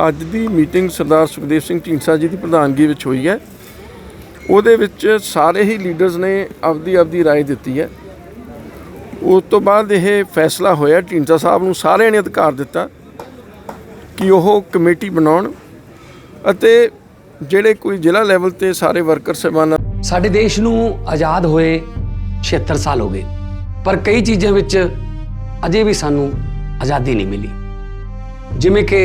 ਅੱਜ ਦੀ ਮੀਟਿੰਗ ਸਰਦਾਰ ਸੁਖਦੇਵ ਸਿੰਘ ਢੀਂਡਸਾ ਜੀ ਦੀ ਪ੍ਰਧਾਨਗੀ ਵਿੱਚ ਹੋਈ ਹੈ ਉਹਦੇ ਵਿੱਚ ਸਾਰੇ ਹੀ ਲੀਡਰਸ ਨੇ ਆਪਦੀ ਆਪਦੀ رائے ਦਿੱਤੀ ਹੈ ਉਸ ਤੋਂ ਬਾਅਦ ਇਹ ਫੈਸਲਾ ਹੋਇਆ ਢੀਂਡਸਾ ਸਾਹਿਬ ਨੂੰ ਸਾਰਿਆਂ ਨੇ ਅਧਿਕਾਰ ਦਿੱਤਾ ਕਿ ਉਹ ਕਮੇਟੀ ਬਣਾਉਣ ਅਤੇ ਜਿਹੜੇ ਕੋਈ ਜ਼ਿਲ੍ਹਾ ਲੈਵਲ ਤੇ ਸਾਰੇ ਵਰਕਰ ਸਹਿਬਾਨ ਸਾਡੇ ਦੇਸ਼ ਨੂੰ ਆਜ਼ਾਦ ਹੋਏ 76 ਸਾਲ ਹੋ ਗਏ ਪਰ ਕਈ ਚੀਜ਼ਾਂ ਵਿੱਚ ਅਜੇ ਵੀ ਸਾਨੂੰ ਆਜ਼ਾਦੀ ਨਹੀਂ ਮਿਲੀ ਜਿਵੇਂ ਕਿ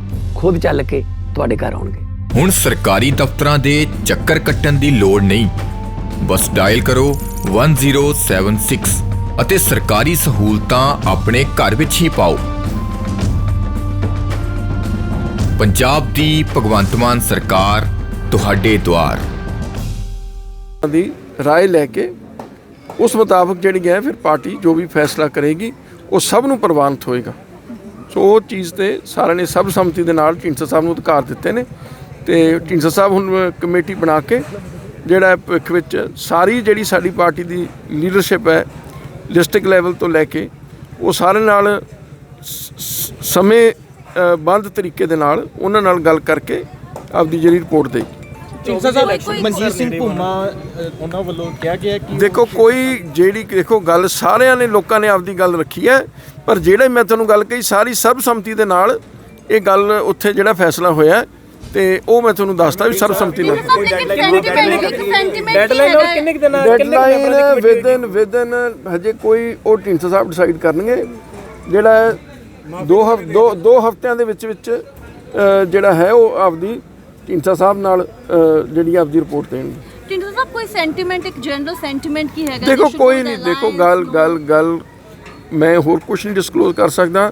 ਖੁਦ ਚੱਲ ਕੇ ਤੁਹਾਡੇ ਘਰ ਆਉਣਗੇ ਹੁਣ ਸਰਕਾਰੀ ਦਫ਼ਤਰਾਂ ਦੇ ਚੱਕਰ ਕੱਟਣ ਦੀ ਲੋੜ ਨਹੀਂ ਬਸ ਡਾਇਲ ਕਰੋ 1076 ਅਤੇ ਸਰਕਾਰੀ ਸਹੂਲਤਾਂ ਆਪਣੇ ਘਰ ਵਿੱਚ ਹੀ ਪਾਓ ਪੰਜਾਬ ਦੀ ਭਗਵੰਤ ਮਾਨ ਸਰਕਾਰ ਤੁਹਾਡੇ ਦੁਆਰ ਦੀ رائے ਲੈ ਕੇ ਉਸ ਮੁਤਾਬਕ ਜਿਹੜੀ ਹੈ ਫਿਰ ਪਾਰਟੀ ਜੋ ਵੀ ਫੈਸਲਾ ਕਰੇਗੀ ਉਹ ਸਭ ਨੂੰ ਪ੍ਰਵਾਨਿਤ ਹੋਏਗਾ ਸੋ ਉਹ ਚੀਜ਼ ਤੇ ਸਾਰਿਆਂ ਨੇ ਸਭ ਸੰਮਤੀ ਦੇ ਨਾਲ ਢੀਂਡਸਾ ਸਾਹਿਬ ਨੂੰ ਅਧਿਕਾਰ ਦਿੱਤੇ ਨੇ ਤੇ ਢੀਂਡਸਾ ਸਾਹਿਬ ਹੁਣ ਕਮੇਟੀ ਬਣਾ ਕੇ ਜਿਹੜਾ ਭਵਿੱਖ ਵਿੱਚ ਸਾਰੀ ਜਿਹੜੀ ਸਾਡੀ ਪਾਰਟੀ ਦੀ ਲੀਡਰਸ਼ਿਪ ਹੈ ਡਿਸਟ੍ਰਿਕਟ ਲੈਵਲ ਤੋਂ ਲੈ ਕੇ ਉਹ ਸਾਰਿਆਂ ਨਾਲ ਸਮੇਂ ਬੰਦ ਤਰੀਕੇ ਦੇ ਨਾਲ ਉਹਨਾਂ ਨਾਲ ਗੱਲ ਕਰਕੇ ਆਪਦੀ ਜਿਹੜੀ ਰਿਪੋਰਟ ਦੇਈ ਢੀਂਡਸਾ ਸਾਹਿਬ ਮਨਜੀਤ ਸਿੰਘ ਭੂਮਾ ਉਹਨਾਂ ਵੱਲੋਂ ਕਿਹਾ ਗਿਆ ਕਿ ਦੇਖੋ ਕੋਈ ਜਿਹੜੀ ਦੇਖੋ ਗੱਲ ਸਾਰਿਆਂ ਨੇ ਲੋਕਾਂ ਨੇ ਆਪਦੀ ਗੱਲ ਰੱਖੀ ਹੈ ਪਰ ਜਿਹੜੇ ਮੈਂ ਤੁਹਾਨੂੰ ਗੱਲ ਕਹੀ ਸਾਰੀ ਸਰਬਸੰਮਤੀ ਦੇ ਨਾਲ ਇਹ ਗੱਲ ਉੱਥੇ ਜਿਹੜਾ ਫੈਸਲਾ ਹੋਇਆ ਹੈ, ਤੇ ਉਹ ਮੈਂ ਤੁਹਾਨੂੰ ਦੱਸਦਾ ਵੀ ਸਰਬਸੰਮਤੀ ਨਾਲ। ਕੋਈ ਡੈਡਲਾਈਨ ਔਰ ਕਿੰਨੇ ਦਿਨ ਡੈਡਲਾਈਨ ਵਿਦਨ ਵਿਦਨ ਹਜੇ ਕੋਈ ਉਹ ਢੀਂਡਸਾ ਸਾਹਿਬ ਡਿਸਾਈਡ ਕਰਨਗੇ। ਜਿਹੜਾ ਦੋ ਹਫ ਦੋ ਦੋ ਹਫ਼ਤਿਆਂ ਦੇ ਵਿੱਚ ਵਿੱਚ ਜਿਹੜਾ ਹੈ ਉਹ ਆਪਦੀ ਢੀਂਡਸਾ ਸਾਹਿਬ ਨਾਲ ਅ, ਜਿਹੜੀ ਆਪਦੀ ਰਿਪੋਰਟ ਦੇਣਗੇ। ਟਿੰਡੋ ਸਾਹਿਬ ਕੋਈ ਸੈਂਟੀਮੈਂਟ ਇੱਕ ਜਨਰਲ ਸੈਂਟੀਮੈਂਟ ਕੀ ਹੈਗਾ? ਦੇਖੋ ਕੋਈ ਨਹੀਂ ਦੇਖੋ ਗੱਲ ਗੱਲ ਗੱਲ ਮੈਂ ਹੋਰ ਕੁਝ ਨਹੀਂ ਡਿਸਕਲੋਜ਼ ਕਰ ਸਕਦਾ।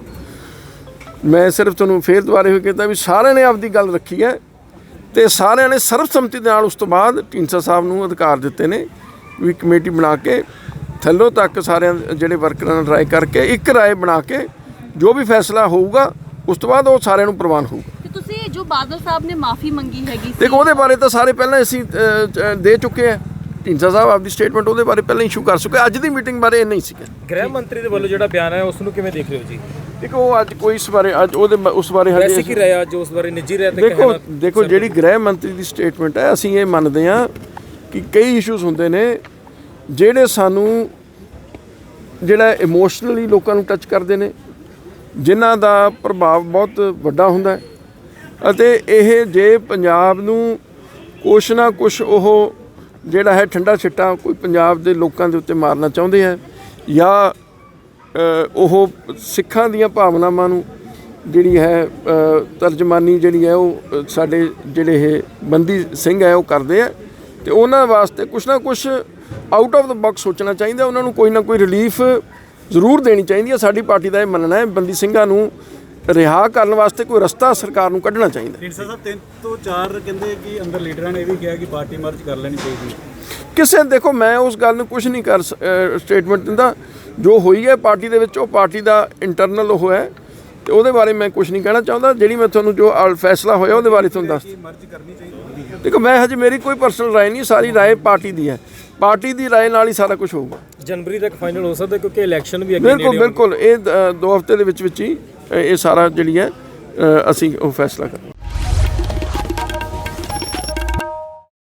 ਮੈਂ ਸਿਰਫ ਤੁਹਾਨੂੰ ਫੇਰ ਦੁਬਾਰੇ ਹੋਏ ਕਹਿੰਦਾ ਵੀ ਸਾਰਿਆਂ ਨੇ ਆਪਦੀ ਗੱਲ ਰੱਖੀ ਹੈ ਤੇ ਸਾਰਿਆਂ ਨੇ ਸਰਬਸੰਮਤੀ ਦੇ ਨਾਲ ਉਸ ਤੋਂ ਬਾਅਦ ਢੀਂਡਸਾ ਸਾਹਿਬ ਨੂੰ ਅਧਿਕਾਰ ਦਿੱਤੇ ਨੇ ਵੀ ਕਮੇਟੀ ਬਣਾ ਕੇ ਥੱਲੋਂ ਤੱਕ ਸਾਰਿਆਂ ਜਿਹੜੇ ਵਰਕਰਾਂ ਨਾਲ ਰਾਏ ਕਰਕੇ ਇੱਕ ਰਾਏ ਬਣਾ ਕੇ ਜੋ ਵੀ ਫੈਸਲਾ ਹੋਊਗਾ ਉਸ ਤੋਂ ਬਾਅਦ ਉਹ ਸਾਰਿਆਂ ਨੂੰ ਪ੍ਰਵਾਨ ਹੋਊਗਾ। ਬਾਦਲ ਸਾਹਿਬ ਨੇ ਮਾਫੀ ਮੰਗੀ ਹੈਗੀ ਸੀ। ਦੇਖੋ ਉਹਦੇ ਬਾਰੇ ਤਾਂ ਸਾਰੇ ਪਹਿਲਾਂ ਅਸੀਂ ਦੇ ਚੁੱਕੇ ਆ। ਢੀਂਡਸਾ ਸਾਹਿਬ ਆਪਦੀ ਸਟੇਟਮੈਂਟ ਉਹਦੇ ਬਾਰੇ ਪਹਿਲਾਂ ਇਸ਼ੂ ਕਰ ਚੁੱਕੇ ਅੱਜ ਦੀ ਮੀਟਿੰਗ ਬਾਰੇ ਇਹ ਨਹੀਂ ਸੀਗਾ ਗ੍ਰਹਿ ਮੰਤਰੀ ਦੇ ਵੱਲੋਂ ਜਿਹੜਾ ਬਿਆਨ ਹੈ ਉਸ ਨੂੰ ਕਿਵੇਂ ਦੇਖ ਰਹੇ ਹੋ ਜੀ? ਦੇਖੋ ਉਹ ਅੱਜ ਕੋਈ ਇਸ ਬਾਰੇ ਅੱਜ ਉਹਦੇ ਉਸ ਬਾਰੇ ਹਜੇ ਵੈਸੇ ਕੀ ਰਿਹਾ ਅੱਜ ਉਸ ਬਾਰੇ? ਨਿੱਜੀ ਰਿਹਾ ਤੇ ਦੇਖੋ ਕਹਿਣਾ ਦੇਖੋ ਜਿਹੜੀ ਗ੍ਰਹਿ ਮੰਤਰੀ ਦੀ ਸਟੇਟਮੈਂਟ ਹੈ ਅਸੀਂ ਇਹ ਮੰਨਦੇ ਹਾਂ ਕਿ ਕਈ ਇਸ਼ੂਜ਼ ਹੁੰਦੇ ਨੇ ਜਿਹੜੇ ਸਾਨੂੰ ਜਿਹੜਾ ਇਮੋਸ਼ਨਲੀ ਲੋਕਾਂ ਨੂੰ ਟੱਚ ਕਰਦੇ ਨੇ ਜਿਨ੍ਹਾਂ ਦਾ ਪ੍ਰਭਾਵ ਬਹੁਤ ਵੱਡਾ ਹੁੰਦਾ ਹੈ। ਅਤੇ ਇਹ ਜੇ ਪੰਜਾਬ ਨੂੰ ਕੁਛ ਨਾ ਕੁਛ ਉਹ ਜਿਹੜਾ ਹੈ ਠੰਡਾ ਛਿੱਟਾ ਕੋਈ ਪੰਜਾਬ ਦੇ ਲੋਕਾਂ ਦੇ ਉੱਤੇ ਮਾਰਨਾ ਚਾਹੁੰਦੇ ਆ ਜਾਂ ਉਹ ਸਿੱਖਾਂ ਦੀਆਂ ਭਾਵਨਾਵਾਂ ਨੂੰ ਜਿਹੜੀ ਹੈ ਤਰਜਮਾਨੀ ਜਿਹੜੀ ਹੈ ਉਹ ਸਾਡੇ ਜਿਹੜੇ ਇਹ ਬੰਦੀ ਸਿੰਘ ਹੈ ਉਹ ਕਰਦੇ ਆ ਤੇ ਉਹਨਾਂ ਵਾਸਤੇ ਕੁਛ ਨਾ ਕੁਛ ਆਊਟ ਆਫ ਦਾ ਬਾਕਸ ਸੋਚਣਾ ਚਾਹੀਦਾ, ਉਹਨਾਂ ਨੂੰ ਕੋਈ ਨਾ ਕੋਈ ਰਿਲੀਫ ਜ਼ਰੂਰ ਦੇਣੀ ਚਾਹੀਦੀ ਹੈ ਸਾਡੀ ਪਾਰਟੀ ਦਾ ਇਹ ਮੰਨਣਾ ਹੈ, ਬੰਦੀ ਸਿੰਘਾਂ ਨੂੰ ਰਿਹਾ ਕਰਨ ਵਾਸਤੇ ਕੋਈ ਰਸਤਾ ਸਰਕਾਰ ਨੂੰ ਕੱਢਣਾ ਚਾਹੀਦਾ ਢੀਂਡਸਾ ਸਾਹਿਬ ਤਿੰਨ ਤੋਂ ਚਾਰ ਕਹਿੰਦੇ ਕਿ ਅੰਦਰ ਲੀਡਰਾਂ ਨੇ ਇਹ ਵੀ ਕਿਹਾ ਕਿ ਪਾਰਟੀ ਮਰਜ ਕਰ ਲੈਣੀ ਚਾਹੀਦੀ ਕਿਸੇ ਦੇਖੋ ਮੈਂ ਉਸ ਗੱਲ ਨੂੰ ਕੁਝ ਨਹੀਂ ਕਰ ਸਟੇਟਮੈਂਟ ਦਿੰਦਾ ਜੋ ਹੋਈ ਹੈ ਪਾਰਟੀ ਦੇ ਵਿੱਚ ਉਹ ਪਾਰਟੀ ਦਾ ਇੰਟਰਨਲ ਉਹ ਹੈ ਤੇ ਉਹਦੇ ਬਾਰੇ ਮੈਂ ਕੁਝ ਨਹੀਂ ਕਹਿਣਾ ਚਾਹੁੰਦਾ ਜਿਹੜੀ ਮੈਂ ਤੁਹਾਨੂੰ ਜੋ ਅਲ- ਫੈਸਲਾ ਹੋਇਆ ਉਹਦੇ ਬਾਰੇ ਤੁਹਾਨੂੰ ਦੱਸ ਮਰਜ ਕਰਨੀ ਚਾਹੀਦੀ ਦੇਖੋ ਮੈਂ ਹਜੇ ਮੇਰੀ ਕੋਈ ਪਰਸਨਲ رائے ਨਹੀਂ ਸਾਰੀ رائے ਪਾਰਟੀ ਦੀ ਹੈ ਪਾਰਟੀ ਦੀ رائے ਨਾਲ ਹੀ ਸਾਰਾ ਕੁਝ ਹੋਊਗਾ ਜਨਵਰੀ ਤੱਕ ਫਾਈਨਲ ਹੋ ਸਕਦਾ ਕਿਉਂਕਿ ਇਲੈਕਸ਼ਨ ਵੀ ਅੱਗੇ ਬਿਲਕੁਲ ਨੇੜੇ ਬਿਲਕੁਲ ਇਹ ਅ, ਦੋ ਹਫ਼ਤੇ ਦੇ ਵਿੱਚ ਵਿੱਚ ਹੀ ਅ, ਇਹ ਸਾਰਾ ਜਿਹੜੀ ਹੈ ਅਸੀਂ ਉਹ ਫੈਸਲਾ ਕਰਾਂਗੇ।